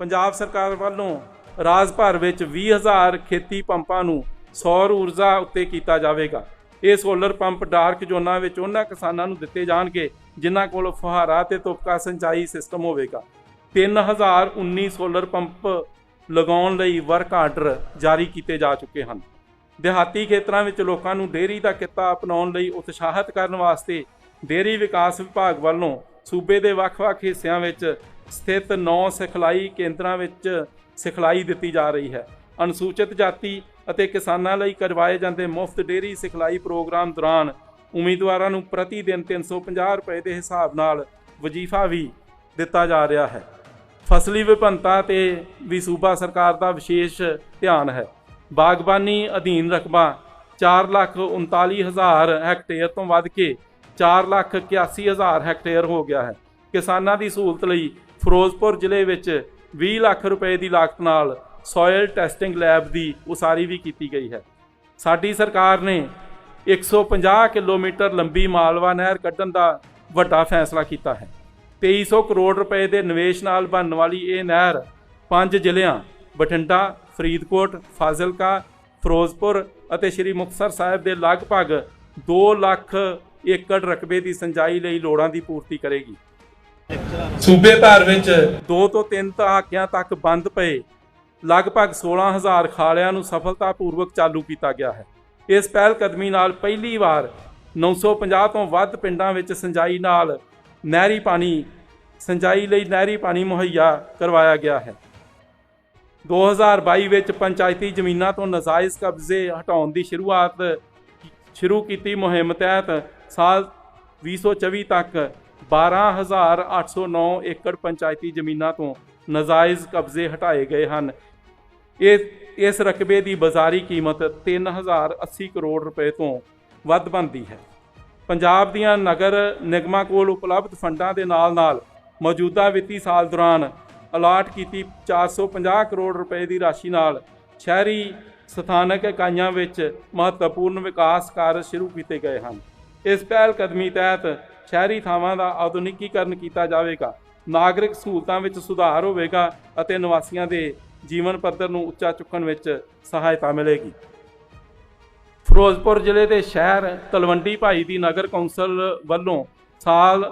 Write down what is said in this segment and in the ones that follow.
ਪੰਜਾਬ ਸਰਕਾਰ ਵੱਲੋਂ ਰਾਜ ਭਰ ਵਿੱਚ 20000 ਖੇਤੀ ਪੰਪਾਂ ਨੂੰ ਸੌਰ ਊਰਜਾ ਉੱਤੇ ਕੀਤਾ ਜਾਵੇਗਾ। ਇਹ ਸੋਲਰ ਪੰਪ ਡਾਰਕ ਜ਼ੋਨਾਂ ਵਿੱਚ ਉਹਨਾਂ ਕਿਸਾਨਾਂ ਨੂੰ ਦਿੱਤੇ ਜਾਣਗੇ, ਜਿਨ੍ਹਾਂ ਕੋਲ ਫੁਹਾਰਾ ਤੇ ਤੁਪਕਾ ਸਿੰਚਾਈ ਸਿਸਟਮ ਹੋਵੇਗਾ। 3019 ਸੋਲਰ ਪੰਪ ਲਗਾਉਣ ਲਈ ਵਰਕ ਆਰਡਰ ਜਾਰੀ ਕੀਤੇ ਜਾ ਚੁੱਕੇ ਹਨ। ਦਿਹਾਤੀ ਖੇਤਰਾਂ ਵਿੱਚ ਲੋਕਾਂ ਨੂੰ ਡੇਅਰੀ ਦਾ ਕਿੱਤਾ ਅਪਣਾਉਣ ਲਈ ਉਤਸ਼ਾਹਿਤ ਕਰਨ ਵਾਸਤੇ ਡੇਅਰੀ ਵਿਕਾਸ ਵਿਭਾਗ ਵੱਲੋਂ ਸੂਬੇ ਦੇ ਵੱਖ-ਵੱਖ ਹਿੱਸਿਆਂ ਵਿੱਚ ਸਥਿਤ 9 ਸਿਖਲਾਈ ਕੇਂਦਰਾਂ ਵਿੱਚ ਸਿਖਲਾਈ ਦਿੱਤੀ ਜਾ ਰਹੀ ਹੈ। ਅਨੁਸੂਚਿਤ ਜਾਤੀ ਅਤੇ ਕਿਸਾਨਾਂ ਲਈ ਕਰਵਾਏ ਜਾਂਦੇ ਮੁਫਤ ਡੇਅਰੀ ਸਿਖਲਾਈ ਪ੍ਰੋਗਰਾਮ ਦੌਰਾਨ ਉਮੀਦਵਾਰਾਂ ਨੂੰ ਪ੍ਰਤੀ ਦਿਨ 350 ਰੁਪਏ ਦੇ ਹਿਸਾਬ ਨਾਲ ਵਜ਼ੀਫਾ ਵੀ ਦਿੱਤਾ ਜਾ ਰਿਹਾ ਹੈ। ਫਸਲੀ ਵਿਭਿੰਨਤਾ ਤੇ ਵੀ ਸੂਬਾ ਸਰਕਾਰ ਦਾ ਵਿਸ਼ੇਸ਼ ਧਿਆਨ ਹੈ। ਬਾਗਬਾਨੀ ਅਧੀਨ ਰਕਬਾ 439000 ਹੈਕਟੇਅਰ ਤੋਂ ਵੱਧ ਕੇ 481000 ਹੈਕਟੇਅਰ ਹੋ ਗਿਆ ਹੈ। ਕਿਸਾਨਾਂ ਦੀ ਸਹੂਲਤ ਲਈ ਫਿਰੋਜ਼ਪੁਰ ਜ਼ਿਲ੍ਹੇ ਵਿੱਚ 20 ਲੱਖ ਰੁਪਏ ਦੀ ਲਾਗਤ ਨਾਲ ਸੋਇਲ ਟੈਸਟਿੰਗ ਲੈਬ ਦੀ ਉਸਾਰੀ ਵੀ ਕੀਤੀ ਗਈ ਹੈ। ਸਾਡੀ ਸਰਕਾਰ ਨੇ 150 ਕਿਲੋਮੀਟਰ ਲੰਬੀ ਮਾਲਵਾ ਨਹਿਰ ਕੱਢਣ ਦਾ ਵੱਡਾ ਫੈਸਲਾ ਕੀਤਾ ਹੈ। 2300 ਕਰੋੜ ਰੁਪਏ ਦੇ ਨਿਵੇਸ਼ ਨਾਲ ਬਣਨ ਵਾਲੀ ਇਹ ਨਹਿਰ ਪੰਜ ਜ਼ਿਲ੍ਹਿਆਂ ਬਠਿੰਡਾ, ਫਰੀਦਕੋਟ, ਫਾਜ਼ਿਲਕਾ, ਫਿਰੋਜ਼ਪੁਰ ਅਤੇ ਸ੍ਰੀ ਮੁਕਤਸਰ ਸਾਹਿਬ ਦੇ ਲਗਭਗ 2 ਲੱਖ ਏਕੜ ਰਕਬੇ ਦੀ ਸਿੰਜਾਈ ਲਈ ਲੋੜਾਂ ਦੀ ਪੂਰਤੀ ਕਰੇਗੀ। ਸੂਬੇ ਭਰ ਵਿੱਚ 2 ਤੋਂ 3 ਦਹਾਕਿਆਂ ਤੱਕ ਬੰਦ ਪਏ। ਲਗਭਗ 16000 ਖਾਲਿਆਂ ਨੂੰ ਸਫਲਤਾਪੂਰਵਕ ਚਾਲੂ ਕੀਤਾ ਗਿਆ ਹੈ। ਇਸ ਪਹਿਲ ਕਦਮੀ ਨਾਲ ਪਹਿਲੀ ਵਾਰ 950 ਤੋਂ ਵੱਧ ਪਿੰਡਾਂ ਵਿੱਚ ਸਿੰਜਾਈ ਨਾਲ ਨਹਿਰੀ ਪਾਣੀ ਸਿੰਜਾਈ ਲਈ ਨਹਿਰੀ ਪਾਣੀ ਮੁਹੱਈਆ ਕਰਵਾਇਆ ਗਿਆ ਹੈ। 2022 ਵਿੱਚ ਪੰਚਾਇਤੀ ਜ਼ਮੀਨਾਂ ਤੋਂ ਨਜਾਇਜ਼ ਕਬਜ਼ੇ ਹਟਾਉਣ ਦੀ ਸ਼ੁਰੂਆਤ ਸ਼ੁਰੂ ਕੀਤੀ ਮੁਹਿੰਮ ਤਹਿਤ ਸਾਲ 2024 ਤੱਕ 12809 ਏਕੜ ਪੰਚਾਇਤੀ ਜ਼ਮੀਨਾਂ ਤੋਂ ਨਜਾਇਜ਼ ਕਬਜ਼ੇ ਹਟਾਏ ਗਏ ਹਨ। ਇਹ, ਇਸ ਰਕਬੇ ਦੀ ਬਾਜ਼ਾਰੀ ਕੀਮਤ 3080 ਕਰੋੜ ਰੁਪਏ ਤੋਂ ਵੱਧ ਬਣਦੀ ਹੈ। ਪੰਜਾਬ ਦੀਆਂ ਨਗਰ ਨਿਗਮਾਂ ਕੋਲ ਉਪਲਬਧ ਫੰਡਾਂ ਦੇ ਨਾਲ-ਨਾਲ ਮੌਜੂਦਾ ਵਿੱਤੀ ਸਾਲ ਦੌਰਾਨ ਅਲਾਟ ਕੀਤੀ 450 ਕਰੋੜ ਰੁਪਏ ਦੀ ਰਾਸ਼ੀ ਨਾਲ ਸ਼ਹਿਰੀ ਸਥਾਨਕ ਇਕਾਈਆਂ ਵਿੱਚ ਮਹੱਤਵਪੂਰਨ ਵਿਕਾਸ ਕਾਰਜ ਸ਼ੁਰੂ ਕੀਤੇ ਗਏ ਹਨ। ਇਸ ਪਹਿਲ ਕਦਮੀ ਤਹਿਤ ਸ਼ਹਿਰੀ ਥਾਵਾਂ ਦਾ ਆਧੁਨਿਕੀਕਰਨ ਕੀਤਾ ਜਾਵੇਗਾ, ਨਾਗਰਿਕ ਸਹੂਲਤਾਂ ਵਿੱਚ ਸੁਧਾਰ ਹੋਵੇਗਾ ਅਤੇ ਨਿਵਾਸੀਆਂ ਦੇ ਜੀਵਨ ਪੱਧਰ ਨੂੰ ਉੱਚਾ ਚੁੱਕਣ ਵਿੱਚ ਸਹਾਇਤਾ ਮਿਲੇਗੀ। ਫਿਰੋਜ਼ਪੁਰ ਜ਼ਿਲ੍ਹੇ ਦੇ ਸ਼ਹਿਰ ਤਲਵੰਡੀ ਭਾਈ ਦੀ ਨਗਰ ਕੌਂਸਲ ਵੱਲੋਂ ਸਾਲ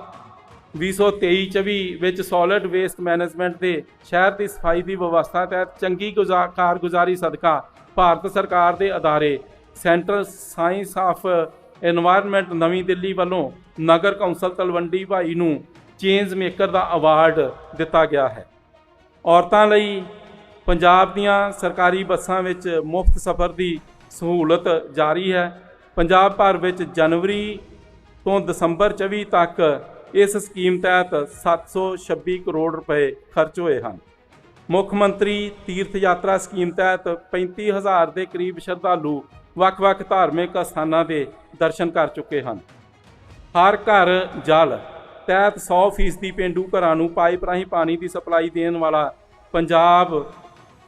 2023-24 ਵਿੱਚ ਸੋਲਿਡ ਵੇਸਟ ਮੈਨੇਜਮੈਂਟ ਦੇ ਸ਼ਹਿਰ ਦੀ ਸਫ਼ਾਈ ਦੀ ਵਿਵਸਥਾ ਤਹਿਤ ਚੰਗੀ ਗੁਜ਼ਾ- ਕਾਰਗੁਜ਼ਾਰੀ ਸਦਕਾ ਭਾਰਤ ਸਰਕਾਰ ਦੇ ਅਦਾਰੇ ਸੈਂਟਰ ਸਾਇੰਸ ਆਫ এনवायरमेंट ਨਵੀਂ ਦਿੱਲੀ ਵੱਲੋਂ ਨਗਰ ਕੌਂਸਲ ਤਲਵੰਡੀ ਭਾਈ ਨੂੰ ਚੇਂਜ ਮੇਕਰ ਦਾ ਅਵਾਰਡ ਦਿੱਤਾ ਗਿਆ ਹੈ। ਔਰਤਾਂ ਲਈ ਪੰਜਾਬ ਦੀਆਂ ਸਰਕਾਰੀ ਬੱਸਾਂ ਵਿੱਚ ਮੁਫਤ ਸਫ਼ਰ ਦੀ ਸਹੂਲਤ ਜਾਰੀ ਹੈ। ਪੰਜਾਬ ਭਰ ਵਿੱਚ ਜਨਵਰੀ ਤੋਂ ਦਸੰਬਰ 24 ਤੱਕ ਇਸ ਸਕੀਮ ਤਹਿਤ 726 ਕਰੋੜ ਰੁਪਏ ਖਰਚ ਹੋਏ ਹਨ। ਮੁੱਖ ਮੰਤਰੀ ਤੀਰਥ ਯਾਤਰਾ ਸਕੀਮ ਤਹਿਤ 35000 ਦੇ ਕਰੀਬ ਸ਼ਰਧਾਲੂ ਵੱਖ-ਵੱਖ ਧਾਰਮਿਕ ਸਥਾਨਾਂ ਦੇ ਦਰਸ਼ਨ ਕਰ ਚੁੱਕੇ ਹਨ। ਹਰ ਘਰ, ਜਲ, ਤਹਿਤ 100% ਪੇਂਡੂ ਘਰਾਂ ਨੂੰ ਪਾਈਪ ਰਾਹੀਂ ਪਾਣੀ ਦੀ ਸਪਲਾਈ ਦੇਣ ਵਾਲਾ ਪੰਜਾਬ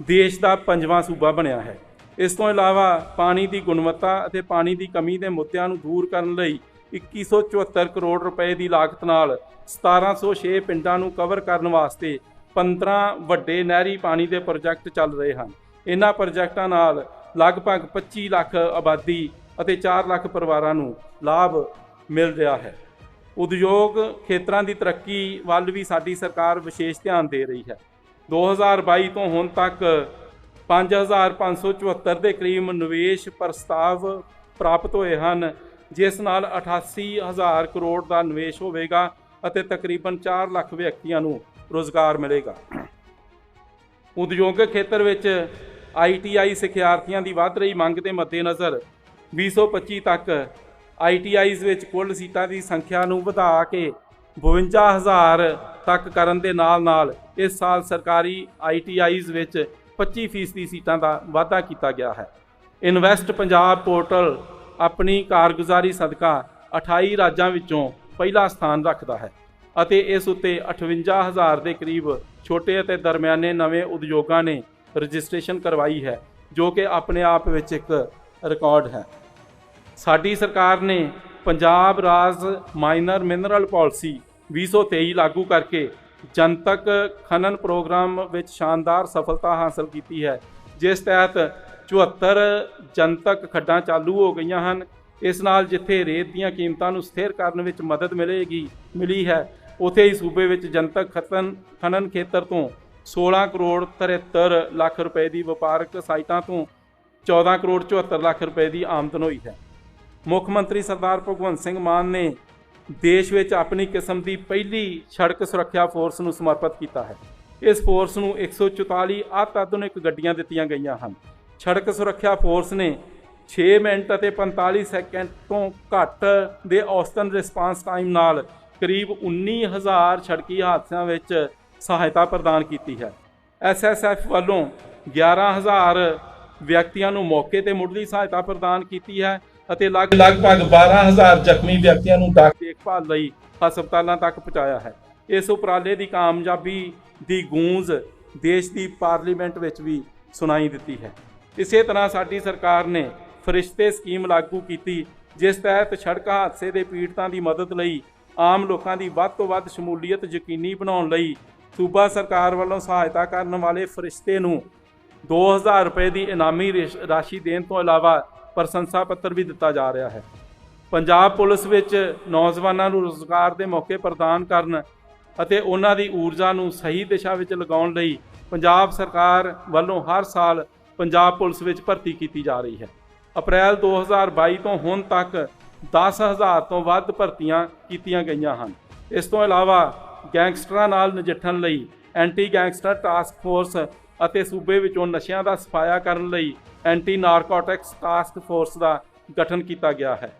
ਦੇਸ਼ ਦਾ ਪੰਜਵਾਂ ਸੂਬਾ ਬਣਿਆ ਹੈ। ਇਸ ਤੋਂ ਇਲਾਵਾ ਪਾਣੀ ਦੀ ਗੁਣਵੱਤਾ ਅਤੇ ਪਾਣੀ ਦੀ ਕਮੀ ਦੇ ਮੁੱਦਿਆਂ ਨੂੰ ਦੂਰ ਕਰਨ ਲਈ 2174 ਕਰੋੜ ਰੁਪਏ ਦੀ ਲਾਗਤ ਨਾਲ 1706 ਪਿੰਡਾਂ ਨੂੰ ਕਵਰ ਕਰਨ ਵਾਸਤੇ 15 ਵੱਡੇ ਨਹਿਰੀ ਪਾਣੀ ਦੇ ਪ੍ਰੋਜੈਕਟ ਚੱਲ ਰਹੇ ਹਨ। ਇਹਨਾਂ ਪ੍ਰੋਜੈਕਟਾਂ ਨਾਲ ਲਗਭਗ 25 ਲੱਖ ਆਬਾਦੀ ਅਤੇ 4 ਲੱਖ ਪਰਿਵਾਰਾਂ ਨੂੰ ਲਾਭ ਮਿਲ ਰਿਹਾ ਹੈ। ਉਦਯੋਗ ਖੇਤਰਾਂ ਦੀ ਤਰੱਕੀ ਵੱਲ ਵੀ ਸਾਡੀ ਸਰਕਾਰ ਵਿਸ਼ੇਸ਼ ਧਿਆਨ ਦੇ ਰਹੀ ਹੈ। 2022 ਤੋਂ ਹੁਣ ਤੱਕ 5574 ਦੇ ਕਰੀਬ ਨਿਵੇਸ਼ ਪ੍ਰਸਤਾਵ ਪ੍ਰਾਪਤ ਹੋਏ ਹਨ, ਜਿਸ ਨਾਲ 88000 ਕਰੋੜ ਦਾ ਨਿਵੇਸ਼ ਹੋਵੇਗਾ ਅਤੇ ਤਕਰੀਬਨ 4 ਲੱਖ ਵਿਅਕਤੀਆਂ ਨੂੰ ਰੋਜ਼ਗਾਰ ਮਿਲੇਗਾ। ਉਦਯੋਗਿਕ ਖੇਤਰ ਵਿੱਚ ਆਈਟੀਆਈ ਸਿੱਖਿਆਰਥੀਆਂ ਦੀ ਵੱਧ ਰਹੀ ਮੰਗ ਦੇ ਮੱਦੇਨਜ਼ਰ 2025 ਤੱਕ ਆਈਟੀਆਈਜ਼ ਵਿੱਚ ਕੁੱਲ ਸੀਟਾਂ ਦੀ ਸੰਖਿਆ ਨੂੰ ਵਧਾ ਕੇ 52000 ਤੱਕ ਕਰਨ ਦੇ ਨਾਲ-ਨਾਲ ਇਸ ਸਾਲ ਸਰਕਾਰੀ ਆਈਟੀਆਈਜ਼ ਵਿੱਚ 25% ਦੀ ਸੀਟਾਂ ਦਾ ਵਾਧਾ ਕੀਤਾ ਗਿਆ ਹੈ। ਇਨਵੈਸਟ ਪੰਜਾਬ ਪੋਰਟਲ ਆਪਣੀ ਕਾਰਗੁਜ਼ਾਰੀ ਸਦਕਾ 28 ਰਾਜਾਂ ਵਿੱਚੋਂ ਪਹਿਲਾ ਸਥਾਨ ਰੱਖਦਾ ਹੈ ਅਤੇ ਇਸ ਉੱਤੇ 58000 ਦੇ ਕਰੀਬ ਛੋਟੇ ਅਤੇ ਦਰਮਿਆਨੇ ਨਵੇਂ ਉਦਯੋਗਾਂ ਨੇ ਰਜਿਸਟ੍ਰੇਸ਼ਨ ਕਰਵਾਈ ਹੈ, ਜੋ ਕਿ ਆਪਣੇ ਆਪ ਵਿੱਚ ਇੱਕ ਰਿਕਾਰਡ ਹੈ। ਸਾਡੀ ਸਰਕਾਰ ਨੇ ਪੰਜਾਬ ਰਾਜ ਮਾਈਨਰ ਮਿਨਰਲ ਪਾਲਿਸੀ 2023 ਲਾਗੂ ਕਰਕੇ ਜਨਤਕ ਖਨਨ ਪ੍ਰੋਗਰਾਮ ਵਿੱਚ ਸ਼ਾਨਦਾਰ ਸਫਲਤਾ ਹਾਸਲ ਕੀਤੀ ਹੈ, ਜਿਸ ਤਹਿਤ 74 ਜਨਤਕ ਖੱਡਾਂ ਚਾਲੂ ਹੋ ਗਈਆਂ ਹਨ। ਇਸ ਨਾਲ ਜਿੱਥੇ ਰੇਤ ਦੀਆਂ ਕੀਮਤਾਂ ਨੂੰ ਸਥਿਰ ਕਰਨ ਵਿੱਚ ਮਦਦ ਮਿਲੇਗੀ, ਮਿਲੀ ਹੈ, ਉਥੇ ਹੀ ਸੂਬੇ ਵਿੱਚ ਜਨਤਕ ਖਤਨ, ਖਨਨ ਖੇਤਰ ਤੋਂ 16 ਕਰੋੜ 73 ਲੱਖ ਰੁਪਏ ਦੀ ਵਪਾਰਕ ਸਾਈਟਾਂ ਤੋਂ 14 ਕਰੋੜ 74 ਲੱਖ ਰੁਪਏ ਦੀ ਆਮਦਨ ਹੋਈ ਹੈ। ਮੁੱਖ ਮੰਤਰੀ ਸਰਦਾਰ ਭਗਵੰਤ ਸਿੰਘ ਮਾਨ ਨੇ ਦੇਸ਼ ਵਿੱਚ ਆਪਣੀ ਕਿਸਮ ਦੀ ਪਹਿਲੀ ਸੜਕ ਸੁਰੱਖਿਆ ਫੋਰਸ ਨੂੰ ਸਮਰਪਿਤ ਕੀਤਾ ਹੈ। ਇਸ ਫੋਰਸ ਨੂੰ 144 ਅਤ ਆਧੁਨਿਕ ਗੱਡੀਆਂ ਦਿੱਤੀਆਂ ਗਈਆਂ ਹਨ। ਸੜਕ ਸੁਰੱਖਿਆ ਫੋਰਸ ਨੇ 6 ਮਿੰਟ ਅਤੇ 45 ਸੈਕਿੰਡ ਤੋਂ ਘੱਟ ਦੇ ਔਸਤਨ ਰਿਸਪਾਂਸ ਟਾਈਮ ਨਾਲ ਕਰੀਬ 19000 ਸੜਕੀ ਹਾਦਸਿਆਂ ਵਿੱਚ ਸਹਾਇਤਾ ਪ੍ਰਦਾਨ ਕੀਤੀ ਹੈ। ਐਸਐਸਐਫ ਵੱਲੋਂ 11000 ਵਿਅਕਤੀਆਂ ਨੂੰ ਮੌਕੇ ਤੇ ਮੁੱਢਲੀ ਸਹਾਇਤਾ ਪ੍ਰਦਾਨ ਕੀਤੀ ਹੈ ਅਤੇ ਲਗ- ਲਗਭਗ 12000 ਜ਼ਖਮੀ ਵਿਅਕਤੀਆਂ ਨੂੰ ਡਾ- ਦੇਖਭਾਲ ਲਈ ਹਸਪਤਾਲਾਂ ਤੱਕ ਪਹੁੰਚਾਇਆ ਹੈ। ਇਸ ਉਪਰਾਲੇ ਦੀ ਕਾਮਯਾਬੀ ਦੀ ਗੂੰਜ ਦੇਸ਼ ਦੀ ਪਾਰਲੀਮੈਂਟ ਵਿੱਚ ਵੀ ਸੁਣਾਈ ਦਿੱਤੀ ਹੈ। ਇਸੇ ਤਰ੍ਹਾਂ ਸਾਡੀ ਸਰਕਾਰ ਨੇ ਫਰਿਸ਼ਤੇ ਸਕੀਮ ਲਾਗੂ ਕੀਤੀ, ਜਿਸ ਤਹਿਤ ਸੜਕ ਹਾਦਸੇ ਦੇ ਪੀੜਤਾਂ ਦੀ ਮਦਦ ਲਈ ਆਮ ਲੋਕਾਂ ਦੀ ਵੱਧ ਤੋਂ ਵੱਧ ਸ਼ਮੂਲੀਅਤ ਯਕੀਨੀ ਬਣਾਉਣ ਲਈ ਸੂਬਾ ਸਰਕਾਰ ਵੱਲੋਂ ਸਹਾਇਤਾ ਕਰਨ ਵਾਲੇ ਫਰਿਸ਼ਤੇ ਨੂੰ 2000 ਰੁਪਏ ਦੀ ਇਨਾਮੀ ਰਿਸ਼- ਰਾਸ਼ੀ ਦੇਣ ਤੋਂ ਇਲਾਵਾ ਪ੍ਰਸ਼ੰਸਾ ਪੱਤਰ ਵੀ ਦਿੱਤਾ ਜਾ ਰਿਹਾ ਹੈ। ਪੰਜਾਬ ਪੁਲਿਸ ਵਿੱਚ ਨੌਜਵਾਨਾਂ ਨੂੰ ਰੋਜ਼ਗਾਰ ਦੇ ਮੌਕੇ ਪ੍ਰਦਾਨ ਕਰਨ ਅਤੇ ਉਹਨਾਂ ਦੀ ਊਰਜਾ ਨੂੰ ਸਹੀ ਦਿਸ਼ਾ ਵਿੱਚ ਲਗਾਉਣ ਲਈ ਪੰਜਾਬ ਸਰਕਾਰ ਵੱਲੋਂ ਹਰ ਸਾਲ ਪੰਜਾਬ ਪੁਲਿਸ ਵਿੱਚ ਭਰਤੀ ਕੀਤੀ ਜਾ ਰਹੀ ਹੈ। ਅਪ੍ਰੈਲ 2022 ਤੋਂ ਹੁਣ ਤੱਕ 10000 ਤੋਂ ਵੱਧ ਭਰਤੀਆਂ ਕੀਤੀਆਂ ਗਈਆਂ ਹਨ। ਇਸ ਤੋਂ ਇਲਾਵਾ ਗੈਂਗਸਟਰਾਂ ਨਾਲ ਨਜਿੱਠਣ ਲਈ ਐਂਟੀ ਗੈਂਗਸਟਰ ਟਾਸਕ ਫੋਰਸ ਅਤੇ ਸੂਬੇ ਵਿੱਚੋਂ ਨਸ਼ਿਆਂ ਦਾ ਸਫਾਇਆ ਕਰਨ ਲਈ ਐਂਟੀ ਨਾਰਕੋਟਿਕਸ ਟਾਸਕ ਫੋਰਸ ਦਾ ਗਠਨ ਕੀਤਾ ਗਿਆ ਹੈ।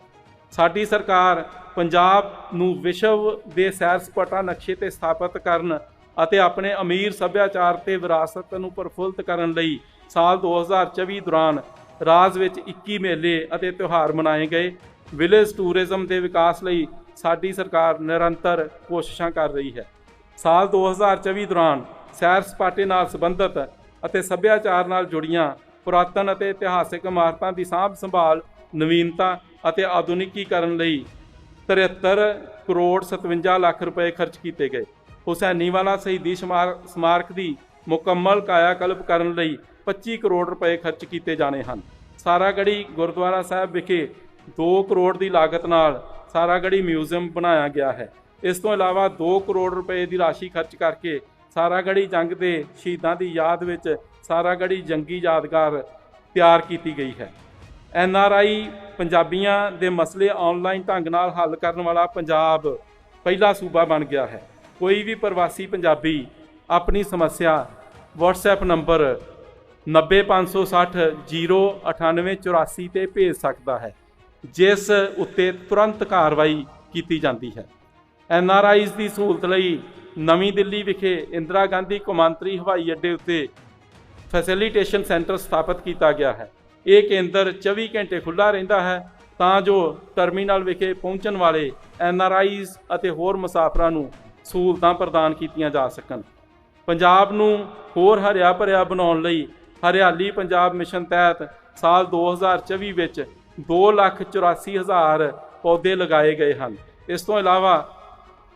ਸਾਡੀ ਸਰਕਾਰ ਪੰਜਾਬ ਨੂੰ ਵਿਸ਼ਵ ਦੇ ਸੈਰ ਸਪਾਟਾ ਨਕਸ਼ੇ ਤੇ ਸਥਾਪਿਤ ਕਰਨ ਅਤੇ ਆਪਣੇ ਅਮੀਰ ਸੱਭਿਆਚਾਰ ਤੇ ਵਿਰਾਸਤ ਨੂੰ ਪ੍ਰਫੁੱਲਤ ਕਰਨ ਲਈ ਸਾਲ 2024 ਦੌਰਾਨ ਰਾਜ ਵਿੱਚ 21 ਮੇਲੇ ਅਤੇ ਤਿਉਹਾਰ ਮਨਾਏ ਗਏ। ਵਿਲੇਜ ਟੂਰਿਜ਼ਮ ਦੇ ਵਿਕਾਸ ਲਈ ਸਾਡੀ ਸਰਕਾਰ ਨਿਰੰਤਰ ਕੋਸ਼ਿਸ਼ਾਂ ਕਰ ਰਹੀ ਹੈ। ਸਾਲ 2024 ਦੌਰਾਨ ਸੈਰ ਸਪਾਟੇ ਨਾਲ ਸੰਬੰਧਿਤ ਅਤੇ ਸੱਭਿਆਚਾਰ ਨਾਲ ਜੁੜੀਆਂ ਪੁਰਾਤਨ ਅਤੇ ਇਤਿਹਾਸਿਕ ਇਮਾਰਤਾਂ ਦੀ ਸਾਂਭ ਸੰਭਾਲ, ਨਵੀਨਤਾ ਅਤੇ ਆਧੁਨਿਕੀਕਰਨ ਲਈ 73 ਕਰੋੜ 57 ਲੱਖ ਰੁਪਏ ਖਰਚ ਕੀਤੇ ਗਏ। ਹੁਸੈਨੀਵਾਲਾ ਸ਼ਹੀਦੀ ਸਮਾਰ- ਸਮਾਰਕ ਦੀ ਮੁਕੰਮਲ ਕਾਇਆਕਲਪ ਕਰਨ ਲਈ 25 ਕਰੋੜ ਰੁਪਏ ਖਰਚ ਕੀਤੇ ਜਾਣੇ ਹਨ। ਸਾਰਾਗੜੀ ਗੁਰਦੁਆਰਾ ਸਾਹਿਬ ਵਿਖੇ 2 ਕਰੋੜ ਦੀ ਲਾਗਤ ਨਾਲ ਸਾਰਾਗੜੀ ਮਿਊਜ਼ੀਅਮ ਬਣਾਇਆ ਗਿਆ ਹੈ। ਇਸ ਤੋਂ ਇਲਾਵਾ 2 ਕਰੋੜ ਰੁਪਏ ਦੀ ਰਾਸ਼ੀ ਖਰਚ ਕਰਕੇ ਸਾਰਾਗੜੀ ਜੰਗ ਦੇ ਸ਼ਹੀਦਾਂ ਦੀ ਯਾਦ ਵਿੱਚ ਸਾਰਾਗੜੀ ਜੰਗੀ ਯਾਦਗਾਰ ਤਿਆਰ ਕੀਤੀ ਗਈ ਹੈ। ਐਨ ਆਰ ਆਈ ਪੰਜਾਬੀਆਂ ਦੇ ਮਸਲੇ ਆਨਲਾਈਨ ਢੰਗ ਨਾਲ ਹੱਲ ਕਰਨ ਵਾਲਾ ਪੰਜਾਬ ਪਹਿਲਾ ਸੂਬਾ ਬਣ ਗਿਆ ਹੈ। ਕੋਈ ਵੀ ਪ੍ਰਵਾਸੀ ਪੰਜਾਬੀ ਆਪਣੀ ਸਮੱਸਿਆ WhatsApp ਨੰਬਰ 90560 09884 ਤੇ ਭੇਜ ਸਕਦਾ ਹੈ। ਜਿਸ ਉੱਤੇ ਤੁਰੰਤ ਕਾਰਵਾਈ ਕੀਤੀ ਜਾਂਦੀ ਹੈ। ਐਨ ਆਰ ਆਈਜ਼ ਦੀ ਸਹੂਲਤ ਲਈ ਨਵੀਂ ਦਿੱਲੀ ਵਿਖੇ ਇੰਦਰਾ ਗਾਂਧੀ ਕੌਮਾਂਤਰੀ ਹਵਾਈ ਅੱਡੇ ਉੱਤੇ ਫੈਸਿਲਿਟੇਸ਼ਨ ਸੈਂਟਰ ਸਥਾਪਿਤ ਕੀਤਾ ਗਿਆ ਹੈ। ਇਹ ਕੇਂਦਰ 24 ਘੰਟੇ ਖੁੱਲ੍ਹਾ ਰਹਿੰਦਾ ਹੈ, ਤਾਂ ਜੋ ਟਰਮੀਨਲ ਵਿਖੇ ਪਹੁੰਚਣ ਵਾਲੇ ਐਨ ਆਰ ਆਈਜ਼ ਅਤੇ ਹੋਰ ਮੁਸਾਫਰਾਂ ਨੂੰ ਸਹੂਲਤਾਂ ਪ੍ਰਦਾਨ ਕੀਤੀਆਂ ਜਾ ਸਕਣ। ਪੰਜਾਬ ਨੂੰ ਹੋਰ ਹਰਿਆ ਭਰਿਆ ਬਣਾਉਣ ਲਈ ਹਰਿਆਲੀ ਪੰਜਾਬ ਮਿਸ਼ਨ ਤਹਿਤ ਸਾਲ 2024 ਵਿੱਚ 284000 ਪੌਦੇ ਲਗਾਏ ਗਏ ਹਨ। ਇਸ ਤੋਂ ਇਲਾਵਾ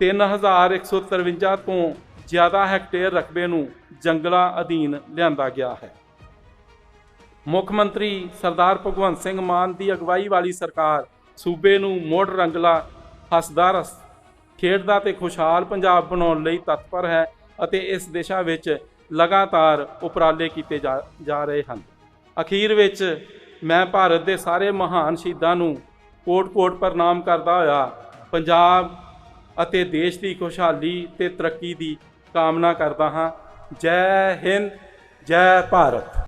3153 ਤੋਂ ਜ਼ਿਆਦਾ ਹੈਕਟੇਅਰ ਰਕਬੇ ਨੂੰ ਜੰਗਲਾਂ ਅਧੀਨ ਲਿਆਂਦਾ ਗਿਆ ਹੈ। ਮੁੱਖ ਮੰਤਰੀ ਸਰਦਾਰ ਭਗਵੰਤ ਸਿੰਘ ਮਾਨ ਦੀ ਅਗਵਾਈ ਵਾਲੀ ਸਰਕਾਰ ਸੂਬੇ ਨੂੰ ਮੋੜ ਰੰਗਲਾ, ਹੱਸਦਾ ਰਸ, ਖੇਡਦਾ ਤੇ ਖੁਸ਼ਹਾਲ ਪੰਜਾਬ ਬਣਾਉਣ ਲਈ ਤਤਪਰ ਹੈ ਅਤੇ ਇਸ ਦਿਸ਼ਾ ਵਿੱਚ ਲਗਾਤਾਰ ਉਪਰਾਲੇ ਕੀਤੇ ਜਾ ਜਾ ਰਹੇ ਹਨ। ਅਖੀਰ ਵਿੱਚ ਮੈਂ ਭਾਰਤ ਦੇ ਸਾਰੇ ਮਹਾਨ ਸ਼ਹੀਦਾਂ ਨੂੰ ਕੋਟ-ਕੋਟ ਪ੍ਰਣਾਮ ਕਰਦਾ ਹੋਇਆ ਪੰਜਾਬ ਅਤੇ ਦੇਸ਼ ਦੀ ਖੁਸ਼ਹਾਲੀ ਤੇ ਤਰੱਕੀ ਦੀ ਕਾਮਨਾ ਕਰਦਾ ਹਾਂ। ਜੈ ਹਿੰਦ, ਜੈ ਭਾਰਤ।